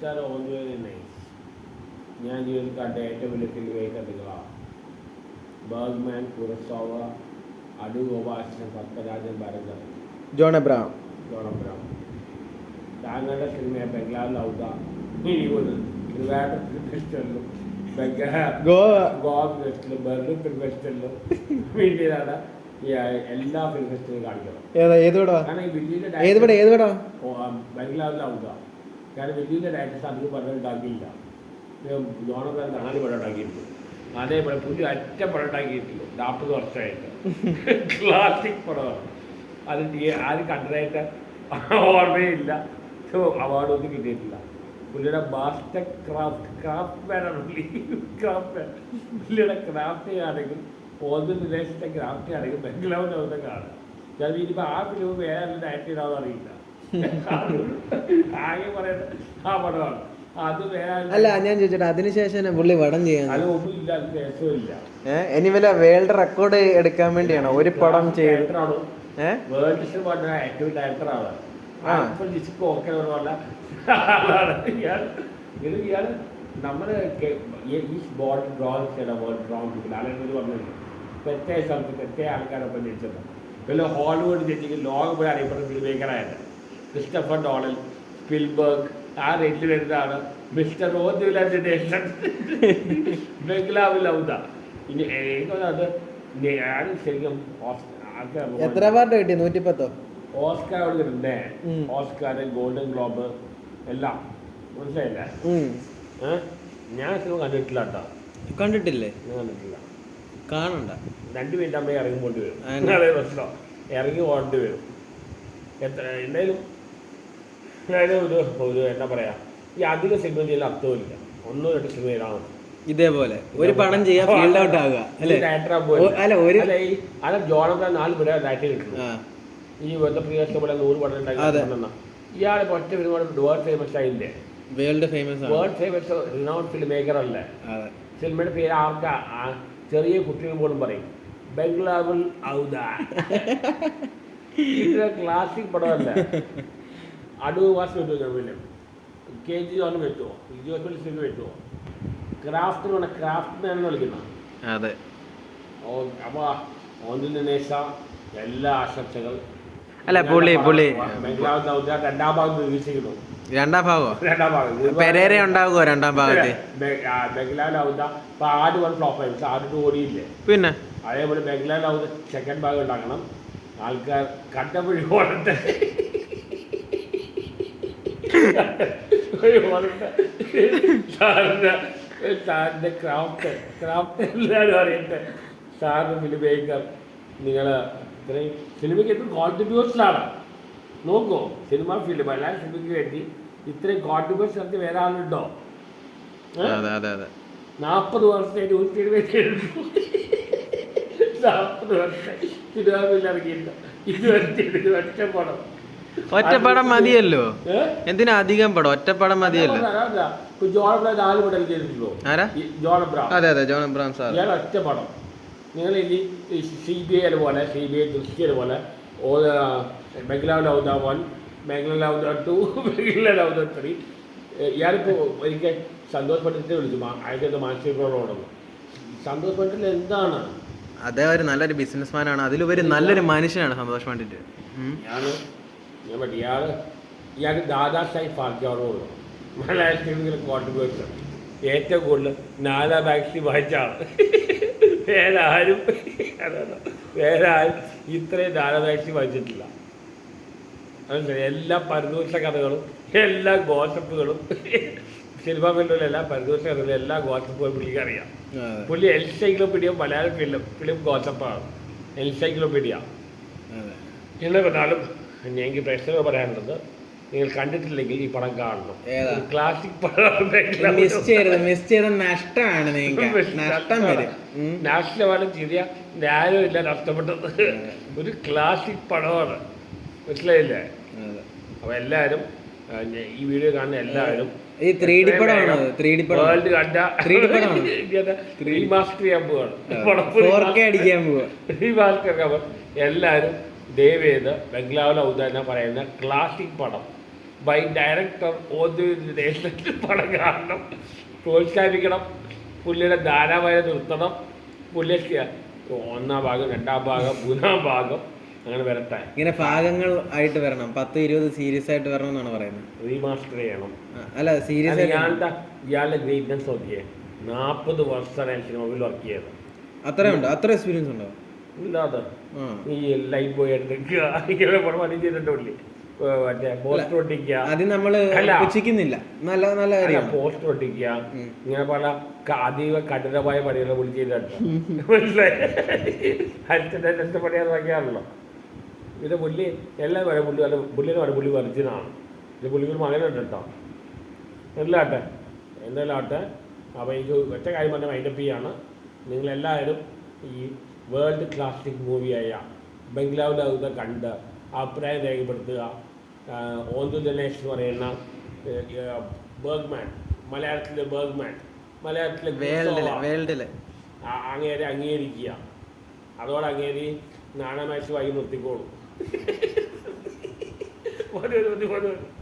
Mister ഓൺവേരി nice ഞാൻ ജീവിതത്തിൽ കണ്ട ഏറ്റവും വലിയ ഫിലിമായി കണ്ടുകളാണ് Bergman Kurosawa Adoor Gopalakrishnan Padmarajan Bharathan. John Abraham. John Abraham താങ്കളുടെ സിനിമയെ ഇനിയൊരു ട്രിവാൻഡ്രം ഫെസ്റ്റിവലിലും ഗോവ ഫെസ്റ്റിവലും ബെർലിൻ ഫിലിം ഫെസ്റ്റിവലിലും വേണ്ടിയതാണ് എല്ലാ ഫിലിം ഫെസ്റ്റിവലും കാണിക്കണം ഏതാ ഏത് ഏത് ഏത് ബംഗ്ലാവിലാവുക കാരണം വലിയ ഡയറക്ടേഴ്സ് അധികം പടം ഉണ്ടാക്കിയില്ല. ജോണബ്രാൻ നാല് പടം ഉണ്ടാക്കിയിട്ടുണ്ട്. അതേപോലെ പുതിയ അറ്റ പടം ഉണ്ടാക്കിയിട്ടില്ല? നാൽപ്പത് വർഷമായിട്ട്. ക്ലാസിക് പടമാണ് അത് ആര് കണ്ടതായിട്ട് ഓർമ്മയില്ല. സോ അവാർഡൊന്നും കിട്ടിയിട്ടില്ല. പുള്ളിയുടെ മാസ്റ്റർ ക്രാഫ്റ്റ് ക്രാഫ്റ്റ് മാനാണ് പുള്ളി. ക്രാഫ്റ്റ് പുള്ളിയുടെ ക്രാഫ്റ്റ് ആണെങ്കിൽ ഓരോ വിദേശത്തെ ക്രാഫ്റ്റ് ആണെങ്കിൽ ബംഗ്ലാവിന്റെ കാണാം. ഞാൻ ഇനിയിപ്പോൾ ആ ഫിലിം വേറെ ഡയറക്റ്റ് ചെയ്താൽ അറിയില്ല. ആകെ പറയുന്നത് ആ പടമാണ് അത് വേറെ അല്ല ഞാൻ ചോദിച്ചോട്ടെ അതിനുശേഷം പുള്ളി വടം ചെയ്യാൻ അത് അത് ഇനി വല്ല വേൾഡ് റെക്കോർഡ് എടുക്കാൻ വേണ്ടിയാണ്? ഒരു പടം ചെയ്ത് ഡയറക്ടറാണ്? വേൾഡ് ഡയറക്ടറാണ്. പറഞ്ഞ ഈ- ഈ ബോർഡ് ഡ്രോ ചെയ്ത ബോർഡ് ഡ്രോ അല്ലെങ്കിൽ പറഞ്ഞില്ല? തെറ്റായ സ്ഥലത്ത് തെറ്റായ ആൾക്കാരൊപ്പം ജനിച്ചത് വല്ല ഹോളിവുഡ് ജനിച്ചെങ്കിൽ ലോകം പോലെ അറിയപ്പെടുന്ന ഫിലിം ക്രിസ്റ്റഫർ ഡോളൽ ഫിൽബർഗ് ആ റേറ്റിൽ വരുന്നതാണ് മിസ്റ്റർ ബംഗ്ലാവ് ലൗദ ഇനി അത് ഞാൻ ശരിക്കും എത്ര പാട്ട് കിട്ടി? നൂറ്റിപ്പത്തോ? ഓസ്കാർ അവിടെ ഓസ്കാർ ഗോൾഡൻ ഗ്ലോബ് എല്ലാം. മനസ്സിലായില്ലേ. ഞാൻ സിനിമ കണ്ടിട്ടില്ല കേട്ടോ. കണ്ടിട്ടില്ലേ? ഞാൻ കണ്ടിട്ടില്ല. കാണണ്ട. രണ്ട് മിനിറ്റ് അമ്മ ഇറങ്ങി പോണ്ടി വരും പ്രശ്നം. ഇറങ്ങി പോകേണ്ടി വരും. എത്ര എന്തായാലും അതായത് ഒരു ഒരു എന്താ പറയാ ഈ അധിക സിനിമ ചെയ്യാൻ അർത്ഥമില്ല ഒന്നോ രണ്ട് സിനിമ മതി. ഇതേപോലെ. ഒരു പടം ചെയ്യാ ഫീൽഡ് ഔട്ട് ആവുക അല്ലേ? ഒരു- അല്ല നാല് പേരെ ഡയറ്റ് കിട്ടുന്നു ഈ വെറുതെ പ്രിയസ് പോലെ നൂറ് പടം അതെ. ഉണ്ടാക്കി ഇയാൾ ഒറ്റ ഒരുപാട് വേൾഡ് ഫേമസ് ആയില്ലേ? World famous world famous renowned film maker അല്ലേ? സിനിമയുടെ പേര് ആർക്കാ? ചെറിയ കുട്ടികൾ പോലും പറയും. ബംഗ്ലാവിൽ ഔദ. ക്ലാസിക് പടമല്ല. അടൂർ വാസ് വെച്ചു കെ ജി ജോൺ വെച്ചുവോ ജോസ് സിനിമ വെച്ചുവോ ക്രാഫ്റ്റ് പറഞ്ഞ ക്രാഫ്റ്റ് മാൻ എന്ന് വിളിക്കുന്നത് അതെ. അപ്പോൾ ഒന്നിൽ നിന്നേശ എല്ലാ ആശംസകൾ. അല്ല, പുള്ളി- പുള്ളി- രണ്ടാം ഭാഗം നിരീക്ഷിക്കുന്നു രണ്ടാം ഭാഗമോ രണ്ടാം ഭാഗം. പെരേര ഉണ്ടാകുമോ രണ്ടാം ഭാഗത്ത് ബംഗ്ലാവിലാവുന്ന ഇപ്പൊ ആദ്യം വൺ ഫ്ലോപ്പ് ആയി. ആദ്യം ഓടിയില്ലേ? പിന്നെ? അതേപോലെ ബംഗ്ലാവിലാവുന്ന സെക്കൻഡ് ഭാഗം ഉണ്ടാക്കണം ആൾക്കാർ കണ്ടപ്പോഴും ഓടട്ടെ ഒരു സാറിന്റെ സാറിന്റെ ക്രാഫ്റ്റ് ക്രാഫ്റ്റ് എല്ലാവരും അറിയട്ടെ. സാറിന് ഫിലിം മേക്കർ നിങ്ങൾ ഇത്രയും സിനിമയ്ക്ക് എത്ര കോൺട്രിബ്യൂഷനാണ് നോക്കൂ സിനിമ ഫിലിം അല്ല സിനിമയ്ക്ക് വേണ്ടി ഇത്രയും കോൺട്രിബ്യൂഷൻ നടത്തി വേറെ ആളുണ്ടോ? അതെ നാൽപ്പത് വർഷത്തെ ഒരു സിനിമ നാൽപ്പത് വർഷം. സിനിമയിൽ ഇറങ്ങിയില്ല ചെയ്തിട്ട് ഒറ്റ പടം ഒറ്റപ്പടം മതിയല്ലോ. എന്തിനാ അധികം പടം? ഒറ്റപ്പടം മതിയല്ലോ. അതാ, അതാ. ജോൺ അബ്രാം ആരാ? അതെ അതെ ജോൺ സാർ ഒറ്റപ്പടം. ഒറ്റ പടം നിങ്ങൾ ഇനി സി ബി ഐ പോലെ സി ബി ഐ ദൃശ്യ പോലെ ഓ ബംഗ്ലാവ് ലൗദ വൺ ബംഗ്ലാവ് ലൗദ ടു ബംഗ്ലാവ് ലൗദ ത്രീ ഇയാളിപ്പോൾ ഒരിക്കൽ സന്തോഷ് പണ്ഡിറ്റിനെ വിളിച്ചു. അയാൾക്ക് മാനസിക പ്രോബ്ലം സന്തോഷ് എന്താണ്? അദ്ദേഹം ഒരു നല്ലൊരു ബിസിനസ്മാനാണ് അതിലുപരി നല്ലൊരു മനുഷ്യനാണ് സന്തോഷ് പണ്ഡിറ്റ്. ഇയാൾ ഞാൻ പറ്റി ഇയാൾ ഇയാൾക്ക് ദാദാ സാഹിബ് ഫാൽക്കെ അവാർഡ് മലയാളത്തിൽ കോൺട്രിബ്യൂഷൻ ഏറ്റവും കൂടുതൽ നാലാ ബാക്സി വായിച്ച ആൾ വേറെ ആരും. വേറെ ആരും ഇത്രയും നാലാ ബാക്സി വായിച്ചിട്ടില്ല മനസ്സിലായി? എല്ലാ പരദൂഷ കഥകളും എല്ലാ ഗോസപ്പുകളും സിനിമാ ഫീൽഡിലെ എല്ലാ പരദൂഷ കഥകളും എല്ലാ ഗോസപ്പുകളും പുള്ളിക്ക് അറിയാം. പുള്ളി എൻസൈക്ലോപീഡിയ മലയാള ഫിലിം ഫിലിം ഗോസപ്പാണ് എൻസൈക്ലോപീഡിയ എന്ന് പറഞ്ഞാലും എനിക്ക് പ്രേക്ഷകർ പറയാനുള്ളത് നിങ്ങൾ കണ്ടിട്ടില്ലെങ്കിൽ ഈ പടം കാണണം? ക്ലാസിക് മിസ് ചെയ്യരുത് മിസ് ചെയ്ത നഷ്ടമാണ് നിങ്ങൾക്ക്. നഷ്ടം വരും. ന്യായമില്ല നഷ്ടപ്പെട്ടത്. ഒരു ക്ലാസിക് പടമാണ്. മനസ്സിലായില്ലേ? അപ്പൊ എല്ലാരും എല്ലാവരും ഈ വീഡിയോ കാണുന്ന എല്ലാവരും ഈ ത്രീ ഡി പടമാണ്? ത്രീ ഡി പടം. വേൾഡ് കണ്ട 3D പടമാണോ? റീമാസ്റ്റർ ചെയ്യാൻ പോവാണ്. ഫോർ കെ അടിക്കാൻ പോവാ. റീമാസ്റ്റർ എല്ലാവരും ദയവേത് ബംഗ്ലാവിലെ എന്ന് പറയുന്ന ക്ലാസിക് പടം. ബൈ ഡയറക്ടർ ഓദ്യോഗിക പടം കാണണം. പ്രോത്സാഹിപ്പിക്കണം. പുള്ളിയുടെ ധാരാവായ നിർത്തണം. പുള്ളിക്ക് ഒന്നാം ഭാഗം രണ്ടാം ഭാഗം മൂന്നാം ഭാഗം അങ്ങനെ വരട്ടെ. ഇങ്ങനെ ഭാഗങ്ങൾ ആയിട്ട് വരണം. പത്ത് ഇരുപത് സീരീസ് ആയിട്ട് വരണം എന്നാണ് പറയുന്നത്. റീമാസ്റ്റർ ചെയ്യണം. അല്ല സീരീസ് ഇയാളുടെ ഇയാളുടെ ഗ്രീറ്റ്നസ് നോക്കിയേ. നാൽപ്പത് വർഷമാണ് സിനിമയിൽ വർക്ക് ചെയ്തത്. അത്രയുണ്ട്? അത്ര എക്സ്പീരിയൻസ് ഉണ്ടോ? ഇല്ലാതെ. ഈ ലൈറ്റ് ബോയ് എടുക്കുക ഇങ്ങനെ പടം പണി ചെയ്തിട്ടില്ലേ മറ്റേ പോസ്റ്റർ ഒട്ടിക്കുക. അത് അല്ല. പുച്ഛിക്കുന്നില്ല നല്ല നല്ല കാര്യം പോസ്റ്റർ ഒട്ടിക്കുക. ഇങ്ങനെ പല അതീവ കഠിനമായ പണികളെ പുള്ളി ചെയ്തിട്ടുണ്ട് മനസ്സിലായി? ഹരിച്ചന്റെ പണിയാന്ന് വയ്ക്കാറുള്ളൂ ഇത് പുള്ളി എല്ലാം വരെ പുള്ളി അല്ല പുല്ലിനെ വരെ പുള്ളി വെർജിനാണ് ഇത് പുള്ളിക്ക് മകനുണ്ട് കേട്ടോ എല്ലാട്ടെ എന്തായാലും ആട്ടെ? അപ്പോൾ എനിക്ക് ഒറ്റ കാര്യം പറഞ്ഞ മൈൻഡപ്പ് ചെയ്യാണ്. നിങ്ങളെല്ലാവരും ഈ വേൾഡ് ക്ലാസിക് മൂവിയായ ബംഗ്ലാവിലെ കണ്ട് അഭിപ്രായം രേഖപ്പെടുത്തുക. ഓന്തു ദിനേഷ് എന്ന് പറയുന്ന ബർഗ്മാൻ മലയാളത്തിലെ ബർഗ്മാൻ മലയാളത്തിലെ വേൾഡിൽ. അങ്ങേരെ അംഗീകരിക്കുക. അതോടെ അങ്ങേരി നാണമാച്ച് വൈകി നിർത്തിക്കോളും. ഒരു.